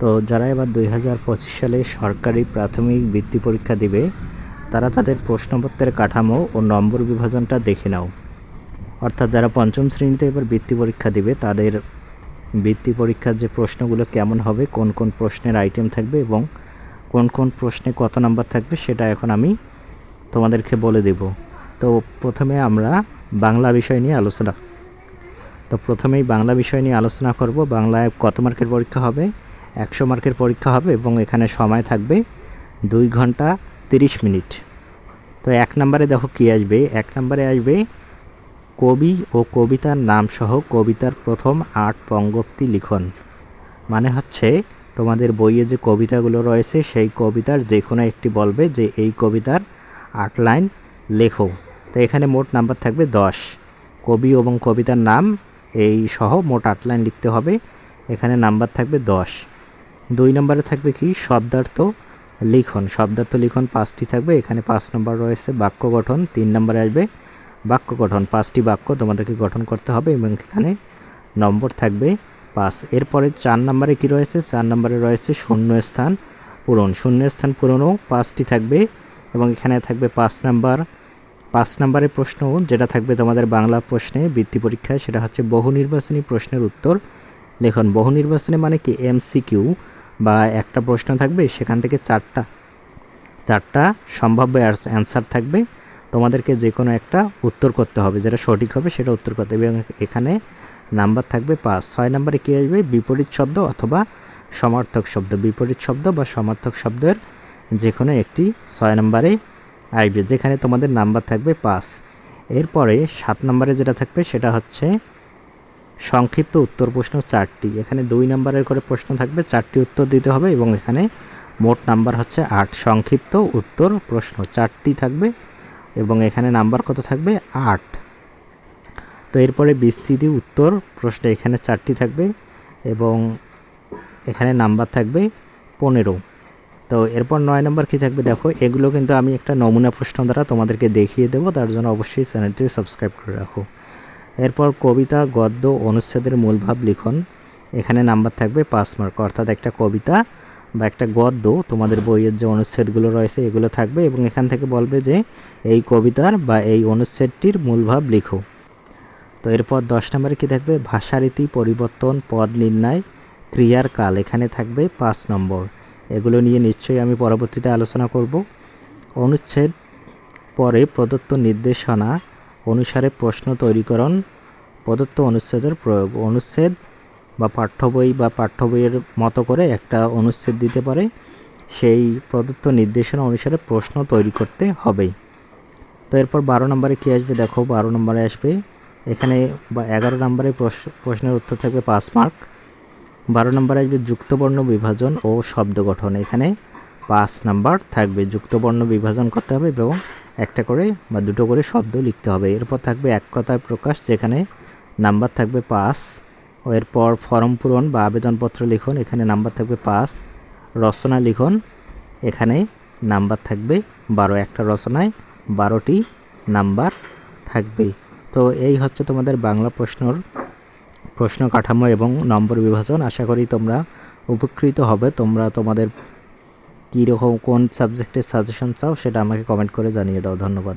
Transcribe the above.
তো যারা এবার দুই হাজার পঁচিশ সালে সরকারি প্রাথমিক বৃত্তি পরীক্ষা দিবে, তারা তাদের প্রশ্নপত্রের কাঠামো ও নম্বর বিভাজনটা দেখে নাও। অর্থাৎ যারা পঞ্চম শ্রেণীতে এবার বৃত্তি পরীক্ষা দিবে, তাদের বৃত্তি পরীক্ষার যে প্রশ্নগুলো কেমন হবে, কোন কোন প্রশ্নের আইটেম থাকবে এবং কোন কোন প্রশ্নে কত নাম্বার থাকবে, সেটা এখন আমি তোমাদেরকে বলে দেব। তো প্রথমে আমরা বাংলা বিষয় নিয়ে আলোচনা, তো প্রথমেই বাংলা বিষয় নিয়ে আলোচনা করব। বাংলায় কত মার্কের পরীক্ষা হবে? একশো মার্কের পরীক্ষা হবে এবং এখানে সময় থাকবে দুই ঘণ্টা তিরিশ মিনিট। তো এক নম্বরে দেখো কী আসবে? এক নম্বরে আসবে কবি ও কবিতার নাম সহ কবিতার প্রথম আট পঙ্গক্তি লিখন। মানে হচ্ছে তোমাদের বইয়ে যে কবিতাগুলো রয়েছে, সেই কবিতার যে কোনো একটি বলবে যে এই কবিতার আট লাইন লেখো। তো এখানে মোট নাম্বার থাকবে দশ। কবি এবং কবিতার নাম এই সহ মোট আট লাইন লিখতে হবে। এখানে নাম্বার থাকবে দশ। দুই নম্বরে থাকবে কি? শব্দার্থ লিখন। শব্দার্থ লিখন পাঁচটি থাকবে। এখানে পাঁচ নম্বর রয়েছে বাক্য গঠন। তিন নম্বরে আসবে বাক্য গঠন। পাঁচটি বাক্য তোমাদেরকে গঠন করতে হবে এবং এখানে নম্বর থাকবে পাঁচ। এরপরে চার নম্বরে কি রয়েছে? চার নম্বরে রয়েছে শূন্য স্থান পূরণ। শূন্য স্থান পূরণও পাঁচটি থাকবে এবং এখানে থাকবে পাঁচ নাম্বার। পাঁচ নম্বরের প্রশ্ন যেটা থাকবে তোমাদের বাংলা প্রশ্নে বৃত্তি পরীক্ষায় সেটা হচ্ছে বহু নির্বাচনী প্রশ্নের উত্তর। লেখন, বহু নির্বাচনী মানে কি? এমসিকিউ বা একটা প্রশ্ন থাকবে, সেখান থেকে চারটা। চারটা সম্ভাব্য অ্যান্সার থাকবে। তোমাদেরকে যে কোনো একটা উত্তর করতে হবে, যেটা সঠিক হবে সেটা উত্তর করতে হবে। এবং এখানে নাম্বার থাকবে পাঁচ। ছয় নাম্বারে কী আসবে? বিপরীত শব্দ অথবা সমার্থক শব্দ। বিপরীত শব্দ বা সমার্থক শব্দের যে কোনো একটি ছয় নম্বরে আসবে, যেখানে তোমাদের নাম্বার থাকবে পাঁচ। এরপরে সাত নম্বরে যেটা থাকবে সেটা হচ্ছে সংক্ষিপ্ত উত্তর প্রশ্ন চারটি। এখানে দুই নাম্বারের করে প্রশ্ন থাকবে, চারটি উত্তর দিতে হবে এবং এখানে মোট নাম্বার হচ্ছে আট, সংক্ষিপ্ত উত্তর প্রশ্ন চারটি থাকবে এবং এখানে নাম্বার কত থাকবে? আট। তো এরপরে বিস্তৃতি উত্তর প্রশ্ন এখানে চারটি থাকবে এবং এখানে নাম্বার থাকবে পনেরো। তো এরপর নয় নম্বর কী থাকবে? দেখো, এগুলো কিন্তু আমি একটা নমুনা প্রশ্ন দ্বারা তোমাদেরকে দেখিয়ে দেবো, তার জন্য অবশ্যই চ্যানেলটি সাবস্ক্রাইব করে রাখো। এরপর কবিতা, গদ্য, অনুচ্ছেদের মূলভাব লিখন। এখানে নাম্বার থাকবে পাঁচ মার্ক। অর্থাৎ একটা কবিতা বা একটা গদ্য, তোমাদের বইয়ের যে অনুচ্ছেদগুলো রয়েছে, এগুলো থাকবে এবং এখান থেকে বলবে যে এই কবিতার বা এই অনুচ্ছেদটির মূলভাব লিখো। তো এরপর দশ নম্বরে কী থাকবে? ভাষারীতি, পরিবর্তন, পদ নির্ণয়, ক্রিয়ার কাল। এখানে থাকবে পাঁচ নম্বর। এগুলো নিয়ে নিশ্চয়ই আমি পরবর্তীতে আলোচনা করব। অনুচ্ছেদ পরে প্রদত্ত নির্দেশনা অনুসারে প্রশ্ন তৈরিকরণ, প্রদত্ত অনুচ্ছেদের প্রয়োগ। অনুচ্ছেদ বা পাঠ্য বই বা পাঠ্য বইয়ের মতো করে একটা অনুচ্ছেদ দিতে পারে। সেই প্রদত্ত নির্দেশনা অনুসারে প্রশ্ন তৈরি করতে হবে। তো এরপর বারো নম্বরে কী আসবে? দেখো, বারো নম্বরে আসবে। এখানে বা এগারো নম্বরে প্রশ্নের উত্তর থাকবে পাঁচ মার্ক। বারো নম্বরে আসবে যুক্তবর্ণ বিভাজন ও শব্দ গঠন। এখানে পাঁচ নাম্বার থাকবে যুক্তবর্ণ বিভাজন করতে হবে এবং একটা করে বা দুটো করে শব্দ লিখতে হবে। এরপর থাকবে এক কথায় প্রকাশ যেখানে নাম্বার থাকবে পাঁচ। এরপর ফর্ম পূরণ বা আবেদনপত্র লিখুন, এখানে নাম্বার থাকবে পাঁচ। রচনা লিখুন, এখানে নাম্বার থাকবে বারো। একটা রচনায় বারোটি নাম্বার থাকবে। তো এই হচ্ছে তোমাদের বাংলা প্রশ্নর প্রশ্ন কাঠামো এবং নম্বর বিভাজন। আশা করি তোমরা উপকৃত হবে। তোমরা তোমাদের কীরকম কোন সাবজেক্টের সাজেশন চাও সেটা আমাকে কমেন্ট করে জানিয়ে দাও ধন্যবাদ।